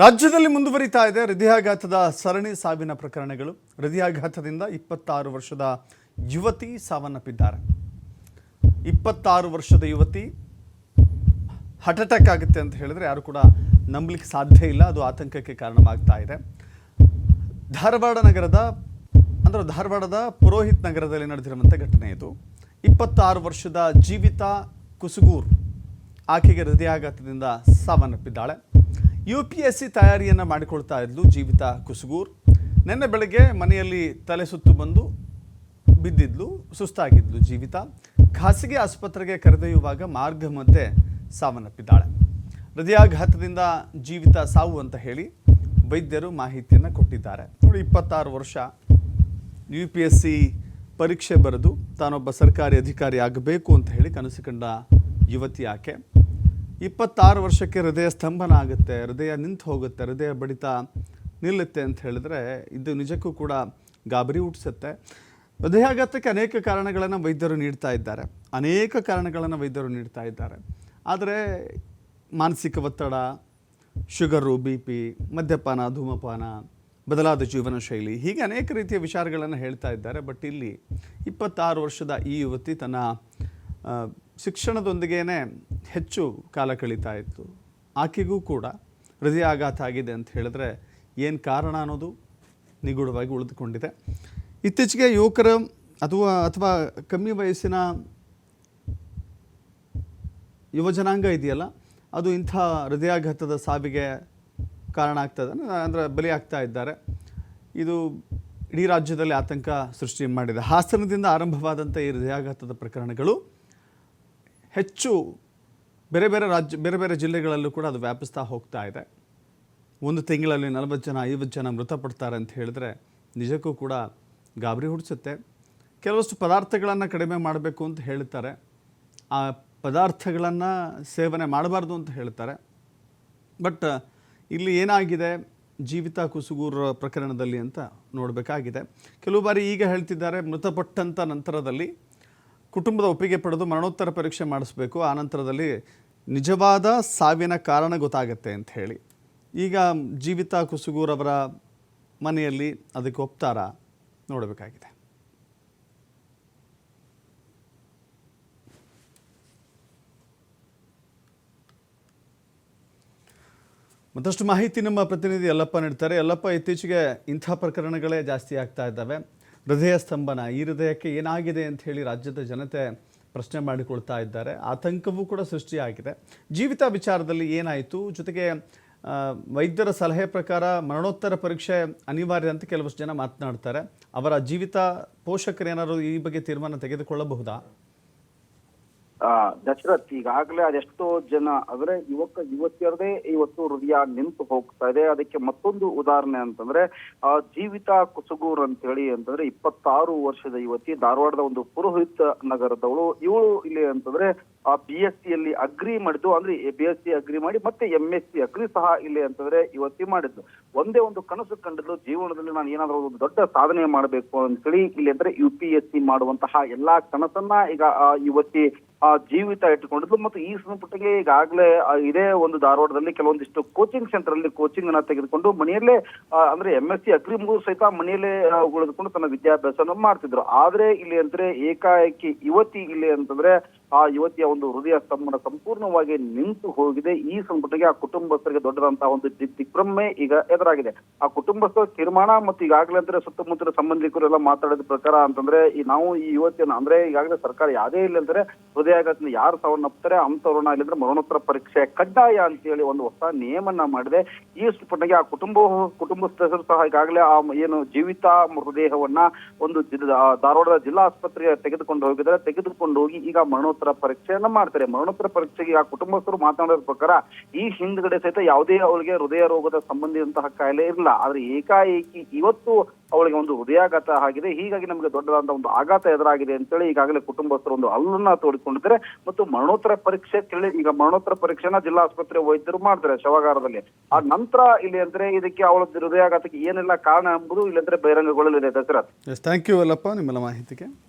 ರಾಜ್ಯದಲ್ಲಿ ಮುಂದುವರಿತಾ ಇದೆ ಹೃದಯಾಘಾತದ ಸರಣಿ ಸಾವಿನ ಪ್ರಕರಣಗಳು. ಹೃದಯಾಘಾತದಿಂದ ಇಪ್ಪತ್ತಾರು ವರ್ಷದ ಯುವತಿ ಸಾವನ್ನಪ್ಪಿದ್ದಾರೆ. ಇಪ್ಪತ್ತಾರು ವರ್ಷದ ಯುವತಿ ಹಾರ್ಟ್ ಅಟ್ಯಾಕ್ ಆಗುತ್ತೆ ಅಂತ ಹೇಳಿದ್ರೆ ಯಾರು ಕೂಡ ನಂಬಲಿಕ್ಕೆ ಸಾಧ್ಯ ಇಲ್ಲ. ಅದು ಆತಂಕಕ್ಕೆ ಕಾರಣವಾಗ್ತಾ ಇದೆ. ಧಾರವಾಡ ನಗರದ, ಅಂದರೆ ಧಾರವಾಡದ ಪುರೋಹಿತ್ ನಗರದಲ್ಲಿ ನಡೆದಿರುವಂಥ ಘಟನೆ ಇದು. ಇಪ್ಪತ್ತಾರು ವರ್ಷದ ಜೀವಿತ ಕುಸುಗೂರ್ ಆಕೆಗೆ ಹೃದಯಾಘಾತದಿಂದ ಸಾವನ್ನಪ್ಪಿದ್ದಾಳೆ. ಯು ಪಿ ಎಸ್ ಸಿ ತಯಾರಿಯನ್ನು ಮಾಡಿಕೊಳ್ತಾ ಇದ್ಲು ಜೀವಿತ ಕುಸುಗೂರ್. ನಿನ್ನೆ ಬೆಳಗ್ಗೆ ಮನೆಯಲ್ಲಿ ತಲೆ ಸುತ್ತು ಬಂದು ಬಿದ್ದಿದ್ಲು, ಸುಸ್ತಾಗಿದ್ಲು ಜೀವಿತ. ಖಾಸಗಿ ಆಸ್ಪತ್ರೆಗೆ ಕರೆದೊಯ್ಯುವಾಗ ಮಾರ್ಗ ಮಧ್ಯೆ ಸಾವನ್ನಪ್ಪಿದ್ದಾಳೆ. ಹೃದಯಾಘಾತದಿಂದ ಜೀವಿತ ಸಾವು ಅಂತ ಹೇಳಿ ವೈದ್ಯರು ಮಾಹಿತಿಯನ್ನು ಕೊಟ್ಟಿದ್ದಾರೆ. ನೋಡಿ, ಇಪ್ಪತ್ತಾರು ವರ್ಷ ಯು ಪಿ ಎಸ್ ಸಿ ಪರೀಕ್ಷೆ ಬರೆದು ತಾನೊಬ್ಬ ಸರ್ಕಾರಿ ಅಧಿಕಾರಿ ಆಗಬೇಕು ಅಂತ ಹೇಳಿ ಕನಸು ಕಂಡ ಯುವತಿ ಆಕೆ. ಇಪ್ಪತ್ತಾರು ವರ್ಷಕ್ಕೆ ಹೃದಯ ಸ್ತಂಭನ ಆಗುತ್ತೆ, ಹೃದಯ ನಿಂತು ಹೋಗುತ್ತೆ, ಹೃದಯ ಬಡಿತ ನಿಲ್ಲುತ್ತೆ ಅಂತ ಹೇಳಿದ್ರೆ ಇದು ನಿಜಕ್ಕೂ ಕೂಡ ಗಾಬರಿ ಹುಟ್ಟಿಸುತ್ತೆ. ಹೃದಯಾಘಾತಕ್ಕೆ ಅನೇಕ ಕಾರಣಗಳನ್ನು ವೈದ್ಯರು ನೀಡ್ತಾ ಇದ್ದಾರೆ. ಅನೇಕ ಕಾರಣಗಳನ್ನು ವೈದ್ಯರು ನೀಡ್ತಾ ಇದ್ದಾರೆ. ಆದರೆ ಮಾನಸಿಕ ಒತ್ತಡ, ಶುಗರು, ಬಿ ಪಿ, ಮದ್ಯಪಾನ, ಧೂಮಪಾನ, ಬದಲಾದ ಜೀವನ ಶೈಲಿ, ಹೀಗೆ ಅನೇಕ ರೀತಿಯ ವಿಚಾರಗಳನ್ನು ಹೇಳ್ತಾ ಇದ್ದಾರೆ. ಬಟ್ ಇಲ್ಲಿ ಇಪ್ಪತ್ತಾರು ವರ್ಷದ ಈ ಯುವತಿ ತನ್ನ ಆ, ಶಿಕ್ಷಣದೊಂದಿಗೇನೆ ಹೆಚ್ಚು ಕಾಲ ಕಳೀತಾ ಇತ್ತು. ಆಕೆಗೂ ಕೂಡ ಹೃದಯಾಘಾತ ಆಗಿದೆ ಅಂತ ಹೇಳಿದ್ರೆ ಏನು ಕಾರಣ ಅನ್ನೋದು ನಿಗೂಢವಾಗಿ ಉಳಿದುಕೊಂಡಿದೆ. ಇತ್ತೀಚೆಗೆ ಯುವಕರು ಅಥವಾ ಅಥವಾ ಕಮ್ಮಿ ವಯಸ್ಸಿನ ಯುವಜನಾಂಗ ಇದೆಯಲ್ಲ ಅದು ಇಂಥ ಹೃದಯಾಘಾತದ ಸಾವಿಗೆ ಕಾರಣ ಆಗ್ತದೆ ಅಂದರೆ ಬಲಿ ಆಗ್ತಾ ಇದ್ದಾರೆ. ಇದು ಇಡೀ ರಾಜ್ಯದಲ್ಲಿ ಆತಂಕ ಸೃಷ್ಟಿ ಮಾಡಿದೆ. ಹಾಸನದಿಂದ ಆರಂಭವಾದಂಥ ಈ ಹೃದಯಾಘಾತದ ಪ್ರಕರಣಗಳು ಹೆಚ್ಚು ಬೇರೆ ಬೇರೆ ರಾಜ್ಯ, ಬೇರೆ ಬೇರೆ ಜಿಲ್ಲೆಗಳಲ್ಲೂ ಕೂಡ ಅದು ವ್ಯಾಪಿಸ್ತಾ ಹೋಗ್ತಾ ಇದೆ. ಒಂದು ತಿಂಗಳಲ್ಲಿ ನಲವತ್ತು ಜನ, ಐವತ್ತು ಜನ ಮೃತಪಡ್ತಾರೆ ಅಂತ ಹೇಳಿದ್ರೆ ನಿಜಕ್ಕೂ ಕೂಡ ಗಾಬರಿ ಹುಡಿಸುತ್ತೆ ಕೆಲವಷ್ಟು ಪದಾರ್ಥಗಳನ್ನು ಕಡಿಮೆ ಮಾಡಬೇಕು ಅಂತ ಹೇಳ್ತಾರೆ. ಆ ಪದಾರ್ಥಗಳನ್ನು ಸೇವನೆ ಮಾಡಬಾರ್ದು ಅಂತ ಹೇಳ್ತಾರೆ. ಬಟ್, ಇಲ್ಲಿ ಏನಾಗಿದೆ? ಜೀವಿತ ಕುಸುಗೂರ ಪ್ರಕರಣದಲ್ಲಿ ಅಂತ ನೋಡಬೇಕಾಗಿದೆ. ಕೆಲವು ಬಾರಿ ಈಗ ಹೇಳ್ತಿದ್ದಾರೆ ಮೃತಪಟ್ಟಂಥ ನಂತರದಲ್ಲಿ ಕುಟುಂಬದ ಒಪ್ಪಿಗೆ ಪಡೆದು ಮರಣೋತ್ತರ ಪರೀಕ್ಷೆ ಮಾಡಿಸ್ಬೇಕು. ಆ ನಂತರದಲ್ಲಿ ನಿಜವಾದ ಸಾವಿನ ಕಾರಣ ಗೊತ್ತಾಗುತ್ತೆ ಅಂತ ಹೇಳಿ. ಈಗ ಜೀವಿತಾ ಕುಸುಗೂರವರ ಮನೆಯಲ್ಲಿ ಅದಕ್ಕೆ ಒಪ್ತಾರ ನೋಡಬೇಕಾಗಿದೆ. ಮತ್ತಷ್ಟು ಮಾಹಿತಿ ನಮ್ಮ ಪ್ರತಿನಿಧಿ ಯಲ್ಲಪ್ಪ ನೀಡ್ತಾರೆ. ಯಲ್ಲಪ್ಪ, ಇತ್ತೀಚೆಗೆ ಇಂಥ ಪ್ರಕರಣಗಳೇ ಜಾಸ್ತಿ ಆಗ್ತಾ ಇದ್ದಾವೆ. ಹೃದಯ ಸ್ತಂಭನ ಈ ಹೃದಯಕ್ಕೆ ಏನಾಗಿದೆ ಅಂತ ಹೇಳಿ ರಾಜ್ಯದ ಜನತೆ ಪ್ರಶ್ನೆ ಮಾಡಿಕೊಳ್ತಾ ಇದ್ದಾರೆ. ಆತಂಕವೂ ಕೂಡ ಸೃಷ್ಟಿಯಾಗಿದೆ. ಜೀವಿತ ವಿಚಾರದಲ್ಲಿ ಏನಾಯಿತು? ಜೊತೆಗೆ ವೈದ್ಯರ ಸಲಹೆ ಪ್ರಕಾರ ಮರಣೋತ್ತರ ಪರೀಕ್ಷೆ ಅನಿವಾರ್ಯ ಅಂತ ಕೆಲವಷ್ಟು ಜನ ಮಾತನಾಡ್ತಾರೆ. ಅವರ ಜೀವಿತ ಪೋಷಕರೇನಾದರೂ ಈ ಬಗ್ಗೆ ತೀರ್ಮಾನ ತೆಗೆದುಕೊಳ್ಳಬಹುದಾ? ದಶರಥ್, ಈಗಾಗಲೇ ಅದೆಷ್ಟೋ ಜನ, ಅಂದ್ರೆ ಯುವಕ, ಯುವತಿಯರದೇ ಇವತ್ತು ಹೃದಯ ನಿಂತು ಹೋಗ್ತಾ ಇದೆ. ಅದಕ್ಕೆ ಮತ್ತೊಂದು ಉದಾಹರಣೆ ಅಂತಂದ್ರೆ, ಆ, ಜೀವಿತ ಕುಸುಗೂರ್ ಅಂತ ಹೇಳಿ ಅಂತಂದ್ರೆ ಇಪ್ಪತ್ತಾರು ವರ್ಷದ ಯುವತಿ, ಧಾರವಾಡದ ಒಂದು ಪುರೋಹಿತ ನಗರದವಳು. ಇವಳು ಇಲ್ಲಿ ಅಂತಂದ್ರೆ ಆ ಬಿ ಎಸ್ ಸಿ ಅಲ್ಲಿ ಅಗ್ರಿ ಮಾಡಿದ್ದು, ಅಂದ್ರೆ ಬಿ ಎಸ್ ಸಿ ಅಗ್ರಿ ಮಾಡಿ, ಮತ್ತೆ ಎಂ ಎಸ್ ಸಿ ಅಗ್ರಿ ಸಹ ಇಲ್ಲಿ ಅಂತಂದ್ರೆ ಇವತ್ತಿ ಮಾಡಿದ್ದು. ಒಂದೇ ಒಂದು ಕನಸು ಕಂಡಿದ್ದು ಜೀವನದಲ್ಲಿ ನಾನು ಏನಾದ್ರೂ ಒಂದು ದೊಡ್ಡ ಸಾಧನೆ ಮಾಡಬೇಕು ಅಂತೇಳಿ, ಇಲ್ಲಿ ಅಂದ್ರೆ ಯು ಪಿ ಎಸ್ ಸಿ ಮಾಡುವಂತಹ ಎಲ್ಲಾ ಕನಸನ್ನ ಈಗ ಇವತ್ತಿ ಆ, ಜೀವಿತ ಇಟ್ಟುಕೊಂಡಿದ್ದು ಮತ್ತು ಈ ಸಂಪುಟಕ್ಕೆ ಈಗಾಗಲೇ ಇದೇ ಒಂದು ಧಾರವಾಡದಲ್ಲಿ ಕೆಲವೊಂದಿಷ್ಟು ಕೋಚಿಂಗ್ ಸೆಂಟರ್ ಅಲ್ಲಿ ಕೋಚಿಂಗ್ ಅನ್ನ ತೆಗೆದುಕೊಂಡು ಮನೆಯಲ್ಲೇ ಅಂದ್ರೆ ಎಂ ಎಸ್ ಸಿ ಅಗ್ರಿ ಮುಗಿದು ಸಹಿತ ಮನೆಯಲ್ಲೇ ಉಳಿದುಕೊಂಡು ತನ್ನ ವಿದ್ಯಾಭ್ಯಾಸವನ್ನು ಮಾಡ್ತಿದ್ರು. ಆದ್ರೆ ಇಲ್ಲಿ ಅಂದ್ರೆ ಏಕಾಏಕಿ ಯುವತಿ ಇಲ್ಲಿ ಅಂತಂದ್ರೆ ಆ ಯುವತಿಯ ಒಂದು ಹೃದಯ ಸ್ತಂಭನ ಸಂಪೂರ್ಣವಾಗಿ ನಿಂತು ಹೋಗಿದೆ. ಈ ಸಂಪುಟಕ್ಕೆ ಆ ಕುಟುಂಬಸ್ಥರಿಗೆ ದೊಡ್ಡದಂತಹ ಒಂದು ದಿಗ್ ದಿಗ್ಭ್ರಮೆ ಈಗ ಎದುರಾಗಿದೆ. ಆ ಕುಟುಂಬಸ್ಥರ ತೀರ್ಮಾನ ಮತ್ತು ಈಗಾಗಲೇ ಅಂದ್ರೆ ಸುತ್ತಮುತ್ತಲ ಸಂಬಂಧಿಕರು ಎಲ್ಲ ಮಾತಾಡಿದ ಪ್ರಕಾರ ಅಂತಂದ್ರೆ, ಈ ನಾವು ಈ ಯುವತಿಯನ್ನು ಅಂದ್ರೆ ಈಗಾಗಲೇ ಸರ್ಕಾರ ಯಾವುದೇ ಇಲ್ಲ ಅಂದ್ರೆ ಹೃದಯಾಘಾತನ ಯಾರು ಸಾವನ್ನಪ್ತಾರೆ ಅಂತವ್ರನ್ನ ಇಲ್ಲಿಂದ್ರೆ ಮರಣೋತ್ತರ ಪರೀಕ್ಷೆ ಕಡ್ಡಾಯ ಅಂತ ಹೇಳಿ ಒಂದು ಹೊಸ ನಿಯಮನ ಮಾಡಿದೆ. ಈ ಸಂಪುಟಕ್ಕೆ ಆ ಕುಟುಂಬ ಕುಟುಂಬಸ್ಥರು ಸಹ ಈಗಾಗಲೇ ಆ ಏನು ಜೀವಿತ ಮೃತದೇಹವನ್ನ ಒಂದು ಧಾರವಾಡದ ಜಿಲ್ಲಾ ಆಸ್ಪತ್ರೆಗೆ ತೆಗೆದುಕೊಂಡು ಹೋಗಿದ್ರೆ ತೆಗೆದುಕೊಂಡು ಹೋಗಿ ಈಗ ಮರಣೋತ್ತರ ಪರೀಕ್ಷೆಯನ್ನ ಮಾಡ್ತಾರೆ. ಮರಣೋತ್ತರ ಪರೀಕ್ಷೆಗೆ ಆ ಕುಟುಂಬಸ್ಥರು ಮಾತನಾಡೋದ್ರ ಪ್ರಕಾರ ಈ ಹಿಂದ್ಗಡೆ ಸಹಿತ ಯಾವುದೇ ಅವಳಿಗೆ ಹೃದಯ ರೋಗದ ಸಂಬಂಧಿಸಿದಂತಹ ಕಾಯಿಲೆ ಇರಲಿಲ್ಲ. ಆದ್ರೆ ಏಕಾಏಕಿ ಇವತ್ತು ಅವಳಿಗೆ ಒಂದು ಹೃದಯಾಘಾತ ಆಗಿದೆ. ಹೀಗಾಗಿ ನಮಗೆ ದೊಡ್ಡದಾದ ಒಂದು ಆಘಾತ ಎದುರಾಗಿದೆ ಅಂತೇಳಿ ಈಗಾಗಲೇ ಕುಟುಂಬಸ್ಥರು ಒಂದು ಅಲ್ಲನ್ನ ತೋಡಿಕೊಂಡಿದ್ದಾರೆ. ಮತ್ತು ಮರಣೋತ್ತರ ಪರೀಕ್ಷೆ ಕೇಳಿ, ಈಗ ಮರಣೋತ್ತರ ಪರೀಕ್ಷೆನ ಜಿಲ್ಲಾ ಆಸ್ಪತ್ರೆ ವೈದ್ಯರು ಮಾಡ್ತಾರೆ ಶವಾಗಾರದಲ್ಲಿ. ಆ ನಂತರ ಇಲ್ಲಿ ಅಂದ್ರೆ ಇದಕ್ಕೆ ಅವಳ ಹೃದಯಾಘಾತಕ್ಕೆ ಏನೆಲ್ಲ ಕಾರಣ ಎಂಬುದು ಇಲ್ಲಂದ್ರೆ ಬಹಿರಂಗಗೊಳ್ಳಲಿದೆ ದಸರಾ ಥ್ಯಾಂಕ್ ಯು ಅಲ್ಲಪ್ಪ, ನಿಮ್ಮೆಲ್ಲ ಮಾಹಿತಿಗೆ.